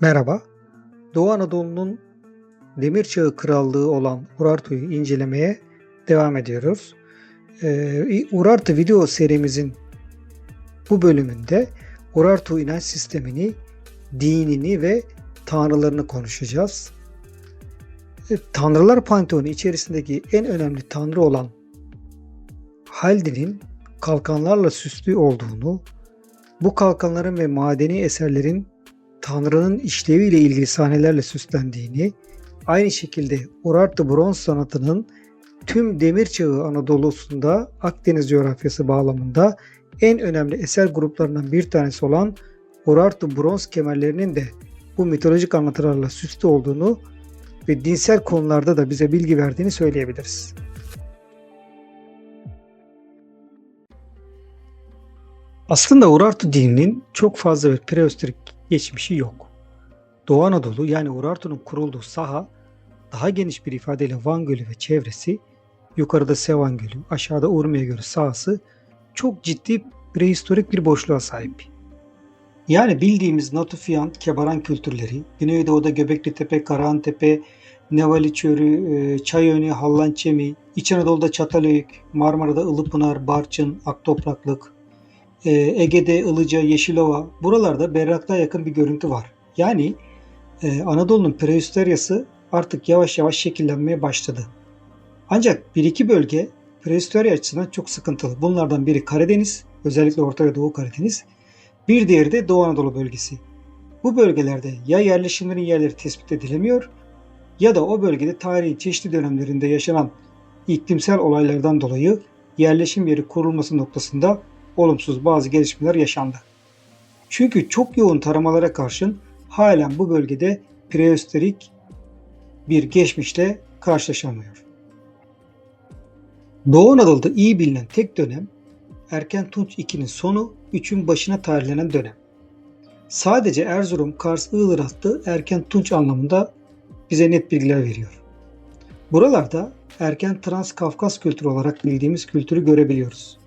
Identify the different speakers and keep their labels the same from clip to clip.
Speaker 1: Merhaba. Doğu Anadolu'nun Demir Çağı Krallığı olan Urartu'yu incelemeye devam ediyoruz. Ee, Urartu video serimizin bu bölümünde Urartu inanç sistemini, dinini ve tanrılarını konuşacağız. E, Tanrılar Panteonu içerisindeki en önemli tanrı olan Haldi'nin kalkanlarla süslü olduğunu, bu kalkanların ve madeni eserlerin Tanrı'nın işleviyle ilgili sahnelerle süslendiğini, aynı şekilde Urartu bronz sanatının tüm demir çağı Anadolu'sunda Akdeniz coğrafyası bağlamında en önemli eser gruplarından bir tanesi olan Urartu bronz kemerlerinin de bu mitolojik anlatılarla süslü olduğunu ve dinsel konularda da bize bilgi verdiğini söyleyebiliriz. Aslında Urartu dininin çok fazla bir prehistorik geçmişi yok. Doğu Anadolu yani Urartu'nun kurulduğu saha daha geniş bir ifadeyle Van Gölü ve çevresi, yukarıda Sevan Gölü, aşağıda Urmiye Gölü sahası çok ciddi prehistorik bir boşluğa sahip. Yani bildiğimiz Natufian, Kebaran kültürleri, Güneydoğu'da Göbekli Tepe, Karahan Tepe, Nevali Çölü, e, Çayönü, Hallançemi, İç Anadolu'da Çatalhöyük, Marmara'da Ilıpınar, Barçın, Aktopraklık, e, Ege'de Ilıca, Yeşilova buralarda berraklığa yakın bir görüntü var. Yani e, Anadolu'nun prehistoryası artık yavaş yavaş şekillenmeye başladı. Ancak bir iki bölge prehistorya açısından çok sıkıntılı. Bunlardan biri Karadeniz, özellikle Orta ve Doğu Karadeniz. Bir diğeri de Doğu Anadolu bölgesi. Bu bölgelerde ya yerleşimlerin yerleri tespit edilemiyor ya da o bölgede tarihin çeşitli dönemlerinde yaşanan iklimsel olaylardan dolayı yerleşim yeri kurulması noktasında olumsuz bazı gelişmeler yaşandı. Çünkü çok yoğun taramalara karşın halen bu bölgede prehistorik bir geçmişle karşılaşamıyor. Doğu Anadolu'da iyi bilinen tek dönem Erken Tunç 2'nin sonu 3'ün başına tarihlenen dönem. Sadece Erzurum, Kars, Iğdır hattı Erken Tunç anlamında bize net bilgiler veriyor. Buralarda erken Trans Kafkas kültürü olarak bildiğimiz kültürü görebiliyoruz.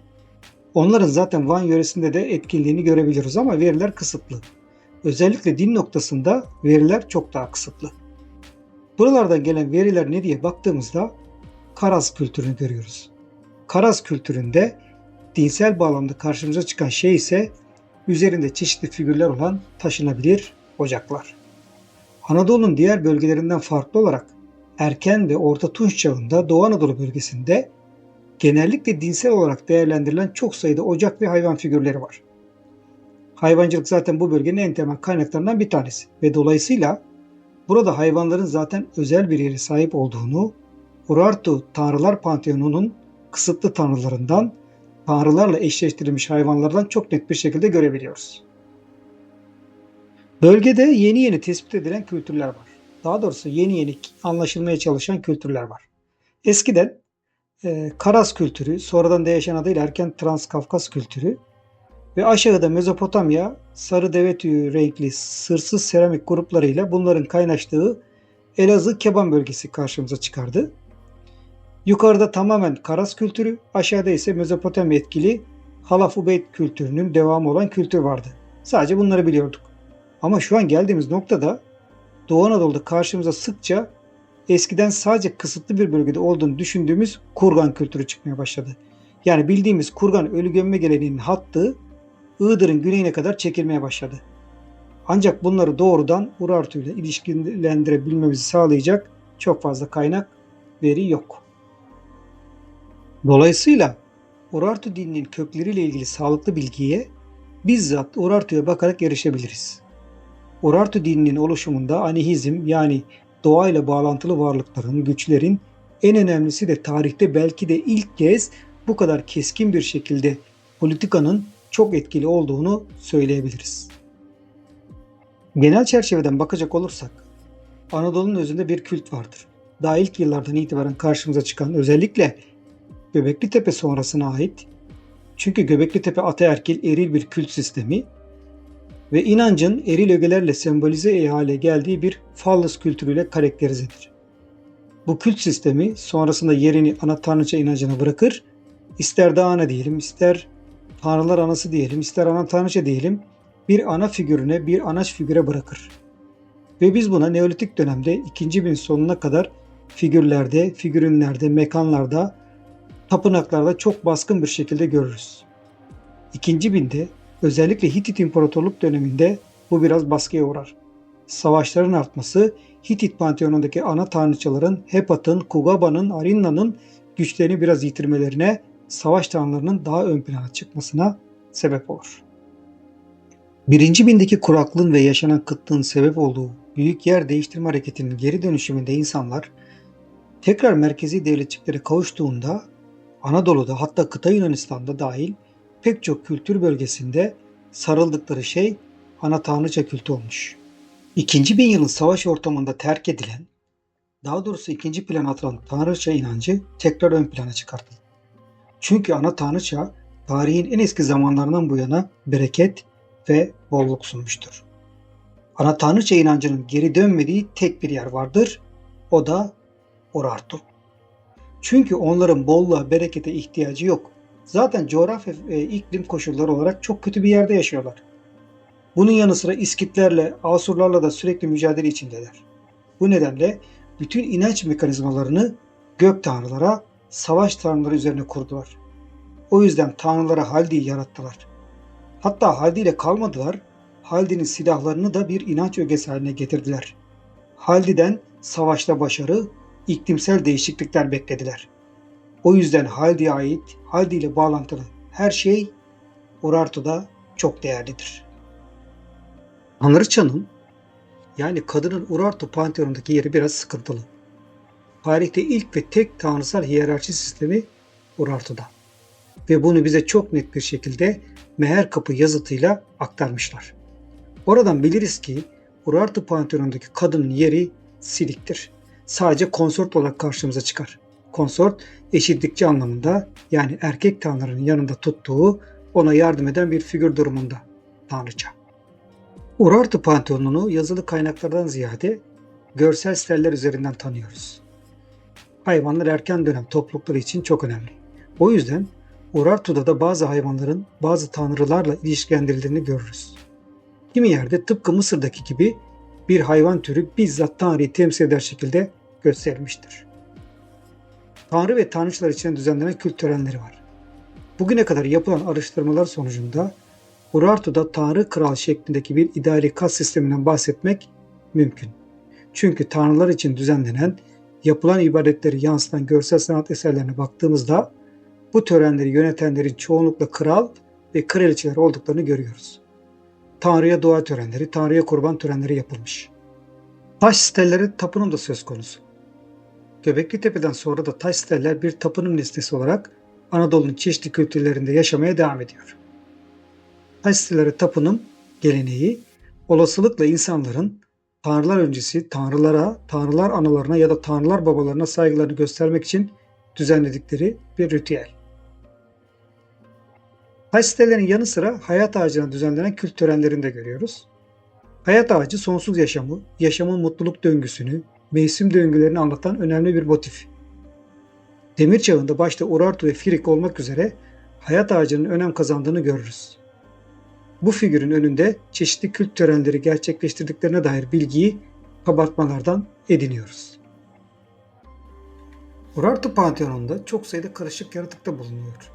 Speaker 1: Onların zaten Van yöresinde de etkinliğini görebiliyoruz ama veriler kısıtlı. Özellikle din noktasında veriler çok daha kısıtlı. Buralardan gelen veriler ne diye baktığımızda Karaz kültürünü görüyoruz. Karaz kültüründe dinsel bağlamda karşımıza çıkan şey ise üzerinde çeşitli figürler olan taşınabilir ocaklar. Anadolu'nun diğer bölgelerinden farklı olarak erken ve orta Tunç çağında Doğu Anadolu bölgesinde genellikle dinsel olarak değerlendirilen çok sayıda ocak ve hayvan figürleri var. Hayvancılık zaten bu bölgenin en temel kaynaklarından bir tanesi ve dolayısıyla burada hayvanların zaten özel bir yere sahip olduğunu Urartu Tanrılar Panteonu'nun kısıtlı tanrılarından tanrılarla eşleştirilmiş hayvanlardan çok net bir şekilde görebiliyoruz. Bölgede yeni yeni tespit edilen kültürler var. Daha doğrusu yeni yeni anlaşılmaya çalışan kültürler var. Eskiden e, Karas kültürü, sonradan değişen adıyla erken Transkafkas kültürü ve aşağıda Mezopotamya sarı deve tüyü renkli sırsız seramik gruplarıyla bunların kaynaştığı Elazığ Keban bölgesi karşımıza çıkardı. Yukarıda tamamen Karas kültürü, aşağıda ise Mezopotamya etkili Halaf Ubeyd kültürünün devamı olan kültür vardı. Sadece bunları biliyorduk. Ama şu an geldiğimiz noktada Doğu Anadolu'da karşımıza sıkça eskiden sadece kısıtlı bir bölgede olduğunu düşündüğümüz kurgan kültürü çıkmaya başladı. Yani bildiğimiz kurgan ölü gömme geleneğinin hattı Iğdır'ın güneyine kadar çekilmeye başladı. Ancak bunları doğrudan Urartu ile ilişkilendirebilmemizi sağlayacak çok fazla kaynak, veri yok. Dolayısıyla Urartu dininin kökleriyle ilgili sağlıklı bilgiye bizzat Urartu'ya bakarak erişebiliriz. Urartu dininin oluşumunda anihizm yani doğayla bağlantılı varlıkların, güçlerin en önemlisi de tarihte belki de ilk kez bu kadar keskin bir şekilde politikanın çok etkili olduğunu söyleyebiliriz. Genel çerçeveden bakacak olursak Anadolu'nun özünde bir kült vardır. Daha ilk yıllardan itibaren karşımıza çıkan özellikle Göbekli Tepe sonrasına ait çünkü Göbekli Tepe ataerkil eril bir kült sistemi ve inancın eril ögelerle sembolize hale geldiği bir fallus kültürüyle karakterizedir. Bu kült sistemi sonrasında yerini ana tanrıça inancına bırakır, ister Dağana diyelim, ister Tanrılar Anası diyelim, ister ana tanrıça diyelim, bir ana figürüne, bir anaç figüre bırakır. Ve biz buna Neolitik dönemde 2. bin sonuna kadar figürlerde, figürinlerde, mekanlarda, tapınaklarda çok baskın bir şekilde görürüz. 2. binde özellikle Hitit İmparatorluk döneminde bu biraz baskıya uğrar. Savaşların artması Hitit panteonundaki ana tanrıçaların Hepat'ın, Kugaba'nın, Arinna'nın güçlerini biraz yitirmelerine, savaş tanrılarının daha ön plana çıkmasına sebep olur. Birinci bindeki kuraklığın ve yaşanan kıtlığın sebep olduğu büyük yer değiştirme hareketinin geri dönüşümünde insanlar tekrar merkezi devletçiklere kavuştuğunda Anadolu'da hatta kıta Yunanistan'da dahil pek çok kültür bölgesinde sarıldıkları şey ana tanrıça kültü olmuş. İkinci bin yılın savaş ortamında terk edilen, daha doğrusu ikinci plana atılan tanrıça inancı tekrar ön plana çıkartıldı. Çünkü ana tanrıça tarihin en eski zamanlarından bu yana bereket ve bolluk sunmuştur. Ana tanrıça inancının geri dönmediği tek bir yer vardır. O da Urartu. Çünkü onların bolluğa, berekete ihtiyacı yok. Zaten coğrafya ve iklim koşulları olarak çok kötü bir yerde yaşıyorlar. Bunun yanı sıra İskitlerle, Asurlarla da sürekli mücadele içindeler. Bu nedenle bütün inanç mekanizmalarını gök tanrılara, savaş tanrıları üzerine kurdular. O yüzden tanrılara Haldi'yi yarattılar. Hatta Haldi ile kalmadılar, Haldi'nin silahlarını da bir inanç ögesi haline getirdiler. Haldi'den savaşta başarı, iklimsel değişiklikler beklediler. O yüzden Haldi'ye ait, Haldi ile bağlantılı her şey Urartu'da çok değerlidir. Tanrıçanın yani kadının Urartu panteonundaki yeri biraz sıkıntılı. Tarihte ilk ve tek tanrısal hiyerarşi sistemi Urartu'da. Ve bunu bize çok net bir şekilde Meher Kapı yazıtıyla aktarmışlar. Oradan biliriz ki Urartu panteonundaki kadının yeri siliktir. Sadece konsort olarak karşımıza çıkar. Konsort eşitlikçi anlamında yani erkek tanrının yanında tuttuğu ona yardım eden bir figür durumunda tanrıça. Urartu Panteonunu yazılı kaynaklardan ziyade görsel steller üzerinden tanıyoruz. Hayvanlar erken dönem toplulukları için çok önemli. O yüzden Urartu'da da bazı hayvanların bazı tanrılarla ilişkilendirildiğini görürüz. Kimi yerde tıpkı Mısır'daki gibi bir hayvan türü bizzat Tanrı'yı temsil eder şekilde gösterilmiştir. Tanrı ve tanrıçlar için düzenlenen kült törenleri var. Bugüne kadar yapılan araştırmalar sonucunda Urartu'da Tanrı Kral şeklindeki bir idari kas sisteminden bahsetmek mümkün. Çünkü tanrılar için düzenlenen, yapılan ibadetleri yansıtan görsel sanat eserlerine baktığımızda bu törenleri yönetenlerin çoğunlukla kral ve kraliçeler olduklarını görüyoruz. Tanrı'ya dua törenleri, Tanrı'ya kurban törenleri yapılmış. Taş stelleri tapınım da söz konusu. Göbekli Tepe'den sonra da taş steller bir tapınım listesi olarak Anadolu'nun çeşitli kültürlerinde yaşamaya devam ediyor. Taş stellere tapınım geleneği olasılıkla insanların tanrılar öncesi tanrılara, tanrılar analarına ya da tanrılar babalarına saygılarını göstermek için düzenledikleri bir ritüel. Taş sitelerin yanı sıra hayat ağacına düzenlenen kült törenlerini de görüyoruz. Hayat ağacı sonsuz yaşamı, yaşamın mutluluk döngüsünü, mevsim döngülerini anlatan önemli bir motif. Demir çağında başta Urartu ve Firik olmak üzere hayat ağacının önem kazandığını görürüz. Bu figürün önünde çeşitli kült törenleri gerçekleştirdiklerine dair bilgiyi kabartmalardan ediniyoruz. Urartu Panteonu'nda çok sayıda karışık yaratık da bulunuyor.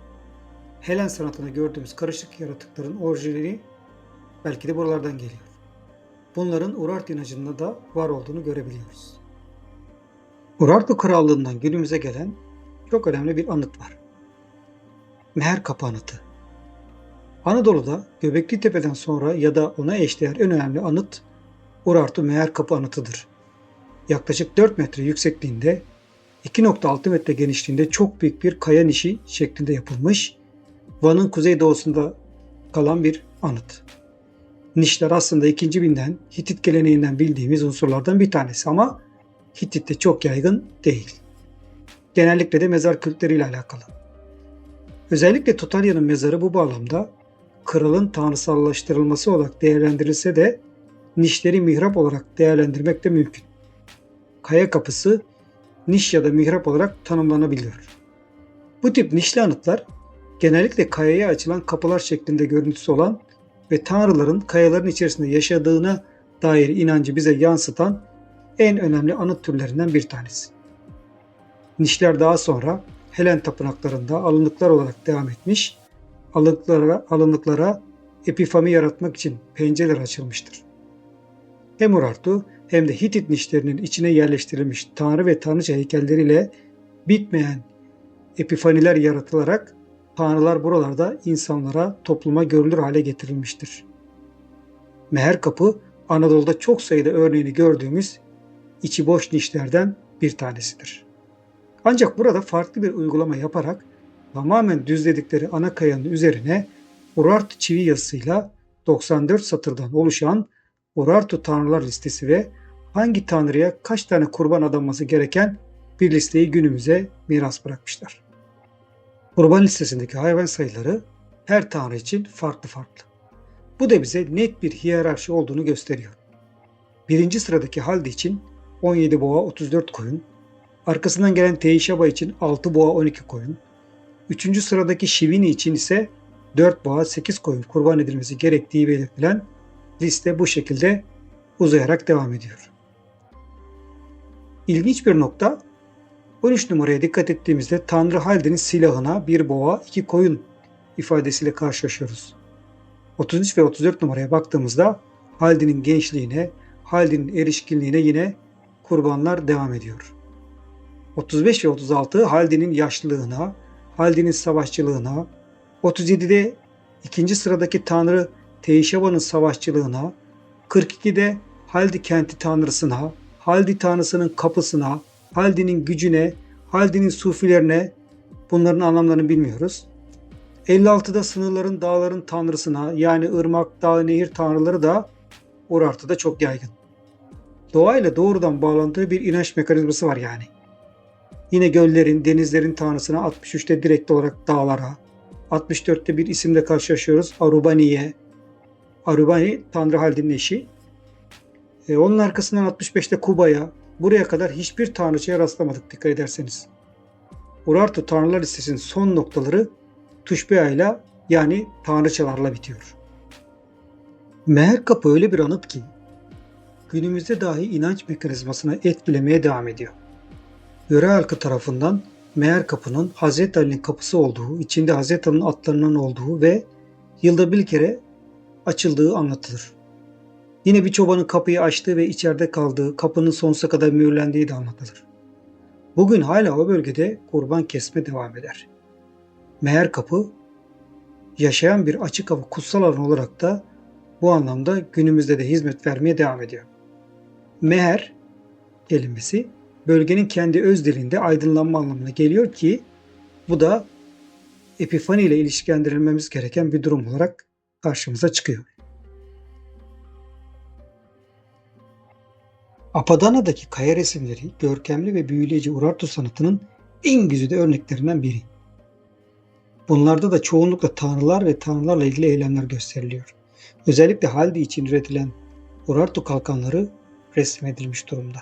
Speaker 1: Helen sanatında gördüğümüz karışık yaratıkların orijinali belki de buralardan geliyor. Bunların Urartu inancında da var olduğunu görebiliyoruz. Urartu Krallığından günümüze gelen çok önemli bir anıt var. Meher Kapı Anıtı. Anadolu'da Göbekli Tepe'den sonra ya da ona eşdeğer en önemli anıt Urartu Meher Kapı Anıtı'dır. Yaklaşık 4 metre yüksekliğinde 2.6 metre genişliğinde çok büyük bir kaya nişi şeklinde yapılmış Van'ın kuzeydoğusunda kalan bir anıt. Nişler aslında 2. binden Hitit geleneğinden bildiğimiz unsurlardan bir tanesi ama Hitit'te çok yaygın değil. Genellikle de mezar kültleriyle alakalı. Özellikle Totalya'nın mezarı bu bağlamda kralın tanrısallaştırılması olarak değerlendirilse de nişleri mihrap olarak değerlendirmek de mümkün. Kaya kapısı niş ya da mihrap olarak tanımlanabiliyor. Bu tip nişli anıtlar genellikle kayaya açılan kapılar şeklinde görüntüsü olan ve tanrıların kayaların içerisinde yaşadığına dair inancı bize yansıtan en önemli anıt türlerinden bir tanesi. Nişler daha sonra Helen tapınaklarında alınlıklar olarak devam etmiş, alınlıklara, alınlıklara epifami yaratmak için pencereler açılmıştır. Hem Urartu hem de Hitit nişlerinin içine yerleştirilmiş tanrı ve tanrıça heykelleriyle bitmeyen epifaniler yaratılarak tanrılar buralarda insanlara, topluma görülür hale getirilmiştir. Meher kapı Anadolu'da çok sayıda örneğini gördüğümüz içi boş nişlerden bir tanesidir. Ancak burada farklı bir uygulama yaparak tamamen düzledikleri ana kayanın üzerine Urartu çivi yazısıyla 94 satırdan oluşan Urartu tanrılar listesi ve hangi tanrıya kaç tane kurban adanması gereken bir listeyi günümüze miras bırakmışlar. Kurban listesindeki hayvan sayıları her tanrı için farklı farklı. Bu da bize net bir hiyerarşi olduğunu gösteriyor. Birinci sıradaki Haldi için 17 boğa 34 koyun, arkasından gelen Teişaba için 6 boğa 12 koyun, üçüncü sıradaki Şivini için ise 4 boğa 8 koyun kurban edilmesi gerektiği belirtilen liste bu şekilde uzayarak devam ediyor. İlginç bir nokta 13 numaraya dikkat ettiğimizde Tanrı Halde'nin silahına bir boğa iki koyun ifadesiyle karşılaşıyoruz. 33 ve 34 numaraya baktığımızda Halde'nin gençliğine, Halde'nin erişkinliğine yine kurbanlar devam ediyor. 35 ve 36 Halde'nin yaşlılığına, Halde'nin savaşçılığına, 37'de ikinci sıradaki Tanrı Teişaba'nın savaşçılığına, 42'de Haldi kenti tanrısına, Haldi tanrısının kapısına, Haldi'nin gücüne, Haldi'nin sufilerine bunların anlamlarını bilmiyoruz. 56'da sınırların dağların tanrısına yani ırmak, dağ, nehir tanrıları da Urartu'da çok yaygın. Doğayla doğrudan bağlantılı bir inanç mekanizması var yani. Yine göllerin, denizlerin tanrısına 63'te direkt olarak dağlara, 64'te bir isimle karşılaşıyoruz Arubani'ye. Arubani Tanrı Haldin'in eşi. E, onun arkasından 65'te Kuba'ya, Buraya kadar hiçbir tanrıçaya rastlamadık dikkat ederseniz. Urartu tanrılar listesinin son noktaları Tuşbea ile yani tanrıçalarla bitiyor. Meher kapı öyle bir anıt ki günümüzde dahi inanç mekanizmasını etkilemeye devam ediyor. Yöre halkı tarafından Meher kapının Hazreti Ali'nin kapısı olduğu, içinde Hazreti Ali'nin atlarının olduğu ve yılda bir kere açıldığı anlatılır. Yine bir çobanın kapıyı açtığı ve içeride kaldığı, kapının sonsuza kadar mühürlendiği de anlatılır. Bugün hala o bölgede kurban kesme devam eder. Meğer kapı yaşayan bir açık hava kutsal alan olarak da bu anlamda günümüzde de hizmet vermeye devam ediyor. Meher kelimesi bölgenin kendi öz dilinde aydınlanma anlamına geliyor ki bu da Epifani ile ilişkilendirilmemiz gereken bir durum olarak karşımıza çıkıyor. Apadana'daki kaya resimleri görkemli ve büyüleyici Urartu sanatının en güzide örneklerinden biri. Bunlarda da çoğunlukla tanrılar ve tanrılarla ilgili eylemler gösteriliyor. Özellikle Haldi için üretilen Urartu kalkanları resmedilmiş durumda.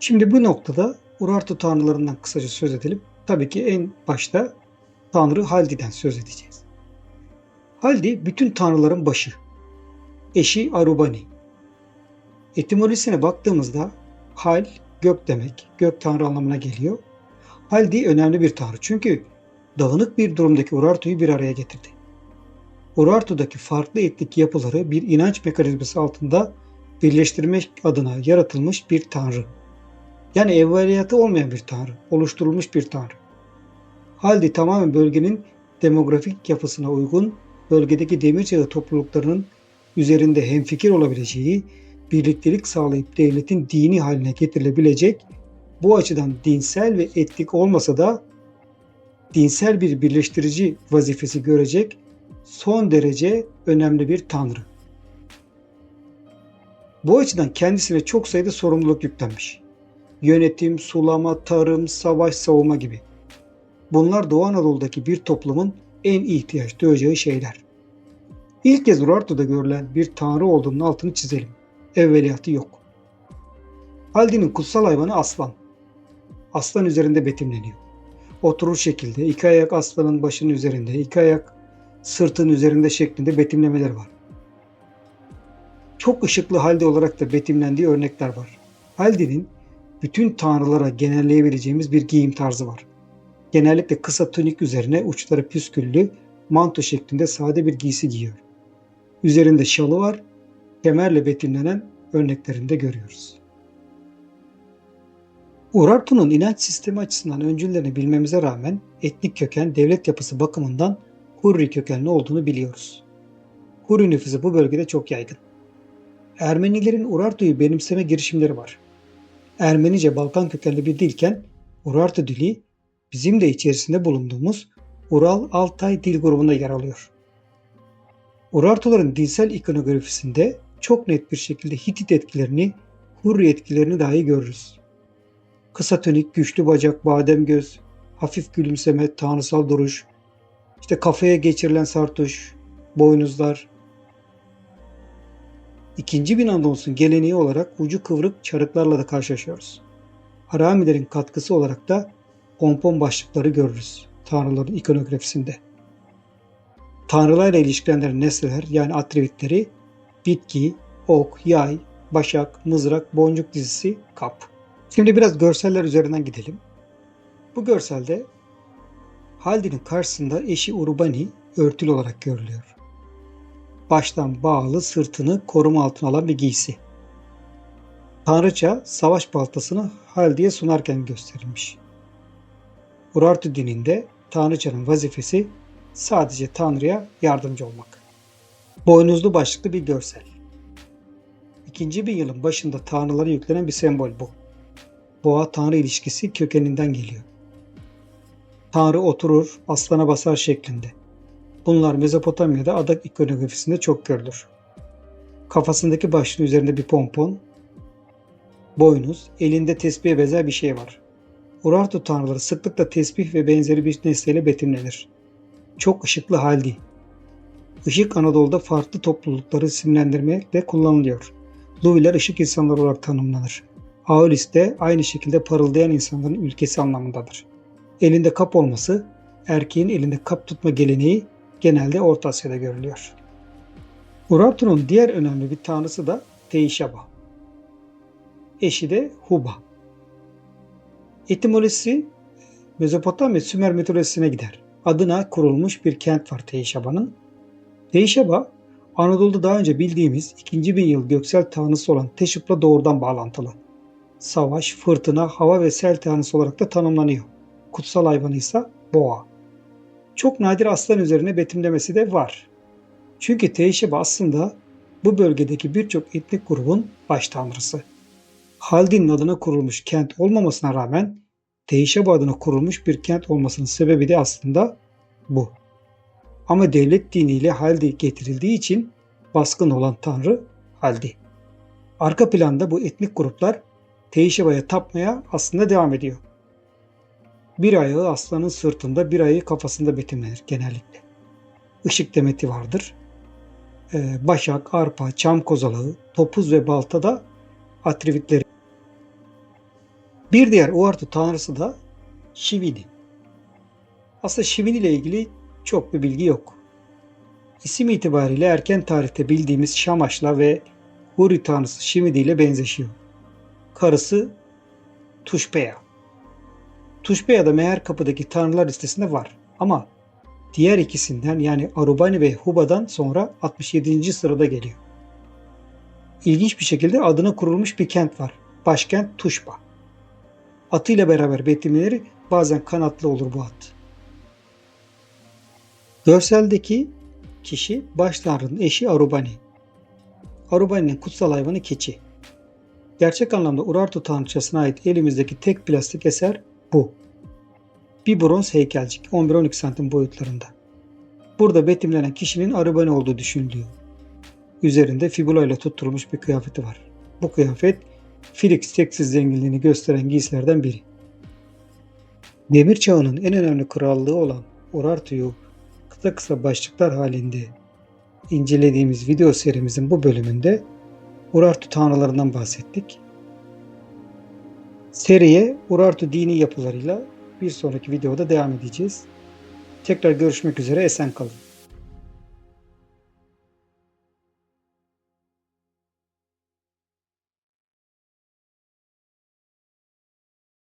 Speaker 1: Şimdi bu noktada Urartu tanrılarından kısaca söz edelim. Tabii ki en başta Tanrı Haldi'den söz edeceğiz. Haldi bütün tanrıların başı. Eşi Arubani. Etimolojisine baktığımızda hal gök demek. Gök tanrı anlamına geliyor. Haldi önemli bir tanrı. Çünkü dağınık bir durumdaki Urartu'yu bir araya getirdi. Urartu'daki farklı etnik yapıları bir inanç mekanizması altında birleştirmek adına yaratılmış bir tanrı. Yani evveliyatı olmayan bir tanrı, oluşturulmuş bir tanrı. Haldi tamamen bölgenin demografik yapısına uygun bölgedeki demir çağı topluluklarının üzerinde hemfikir olabileceği birliktelik sağlayıp devletin dini haline getirilebilecek bu açıdan dinsel ve etnik olmasa da dinsel bir birleştirici vazifesi görecek son derece önemli bir tanrı. Bu açıdan kendisine çok sayıda sorumluluk yüklenmiş. Yönetim, sulama, tarım, savaş, savunma gibi. Bunlar Doğu Anadolu'daki bir toplumun en ihtiyaç duyacağı şeyler. İlk kez Urartu'da görülen bir tanrı olduğunun altını çizelim evveliyatı yok. Haldi'nin kutsal hayvanı aslan. Aslan üzerinde betimleniyor. Oturur şekilde iki ayak aslanın başının üzerinde, iki ayak sırtın üzerinde şeklinde betimlemeler var. Çok ışıklı halde olarak da betimlendiği örnekler var. Halde'nin bütün tanrılara genelleyebileceğimiz bir giyim tarzı var. Genellikle kısa tunik üzerine uçları püsküllü, manto şeklinde sade bir giysi giyiyor. Üzerinde şalı var, kemerle betimlenen örneklerini de görüyoruz. Urartu'nun inanç sistemi açısından öncüllerini bilmemize rağmen etnik köken devlet yapısı bakımından Hurri kökenli olduğunu biliyoruz. Hurri nüfusu bu bölgede çok yaygın. Ermenilerin Urartu'yu benimseme girişimleri var. Ermenice Balkan kökenli bir dilken Urartu dili bizim de içerisinde bulunduğumuz Ural-Altay dil grubunda yer alıyor. Urartuların dilsel ikonografisinde çok net bir şekilde Hitit etkilerini, Hurri etkilerini dahi görürüz. Kısa tönik, güçlü bacak, badem göz, hafif gülümseme, tanrısal duruş, işte kafaya geçirilen sartuş, boynuzlar. İkinci bin Anadolu'sun geleneği olarak ucu kıvrık çarıklarla da karşılaşıyoruz. Haramilerin katkısı olarak da pompon başlıkları görürüz tanrıların ikonografisinde. Tanrılarla ilişkilenen nesneler yani atribütleri bitki, ok, yay, başak, mızrak, boncuk dizisi, kap. Şimdi biraz görseller üzerinden gidelim. Bu görselde Haldin'in karşısında eşi Urbani örtülü olarak görülüyor. Baştan bağlı sırtını koruma altına alan bir giysi. Tanrıça savaş baltasını Haldi'ye sunarken gösterilmiş. Urartu dininde Tanrıçanın vazifesi sadece Tanrı'ya yardımcı olmak. Boynuzlu başlıklı bir görsel. İkinci bin yılın başında tanrılara yüklenen bir sembol bu. Boğa-tanrı ilişkisi kökeninden geliyor. Tanrı oturur, aslana basar şeklinde. Bunlar Mezopotamya'da adak ikonografisinde çok görülür. Kafasındaki başlığın üzerinde bir pompon, boynuz, elinde tesbihe benzer bir şey var. Urartu tanrıları sıklıkla tesbih ve benzeri bir nesneyle betimlenir. Çok ışıklı haldi. Işık Anadolu'da farklı toplulukları isimlendirmekle kullanılıyor. Luviler ışık insanları olarak tanımlanır. Aolis de aynı şekilde parıldayan insanların ülkesi anlamındadır. Elinde kap olması, erkeğin elinde kap tutma geleneği genelde Orta Asya'da görülüyor. Urartu'nun diğer önemli bir tanrısı da Teişaba. Eşi de Huba. Etimolojisi Mezopotamya Sümer mitolojisine gider. Adına kurulmuş bir kent var Teişaba'nın. Teişaba, Anadolu'da daha önce bildiğimiz 2. bin yıl göksel tanrısı olan Teşup'la doğrudan bağlantılı. Savaş, fırtına, hava ve sel tanrısı olarak da tanımlanıyor. Kutsal hayvanı ise boğa. Çok nadir aslan üzerine betimlemesi de var. Çünkü Teişeba aslında bu bölgedeki birçok etnik grubun baş tanrısı. Haldin'in adına kurulmuş kent olmamasına rağmen Teişeba adına kurulmuş bir kent olmasının sebebi de aslında bu. Ama devlet diniyle Haldi getirildiği için baskın olan tanrı Haldi. Arka planda bu etnik gruplar Teişeba'ya tapmaya aslında devam ediyor. Bir ayağı aslanın sırtında, bir ayağı kafasında betimlenir genellikle. Işık demeti vardır. Ee, başak, arpa, çam kozalağı, topuz ve balta da atribütleri. Bir diğer Uartu tanrısı da Shivini. Aslında Shivini ile ilgili çok bir bilgi yok. İsim itibariyle erken tarihte bildiğimiz Şamaş'la ve Huri tanrısı Shivini ile benzeşiyor. Karısı Tuşpeya. Tuşpeya da Meher Kapı'daki tanrılar listesinde var. Ama diğer ikisinden yani Arubani ve Huba'dan sonra 67. sırada geliyor. İlginç bir şekilde adına kurulmuş bir kent var. Başkent Tuşba. Atıyla beraber betimleri bazen kanatlı olur bu at. Görseldeki kişi baş tanrının eşi Arubani. Arubani'nin kutsal hayvanı keçi. Gerçek anlamda Urartu tanrıçasına ait elimizdeki tek plastik eser bu. Bir bronz heykelcik 11-12 santim boyutlarında. Burada betimlenen kişinin Arubani olduğu düşünülüyor. Üzerinde fibula ile tutturulmuş bir kıyafeti var. Bu kıyafet Felix teksiz zenginliğini gösteren giysilerden biri. Demir çağının en önemli krallığı olan Urartu'yu kısa kısa başlıklar halinde incelediğimiz video serimizin bu bölümünde Urartu tanrılarından bahsettik. Seriye Urartu dini yapılarıyla bir sonraki videoda devam edeceğiz. Tekrar görüşmek üzere esen kalın.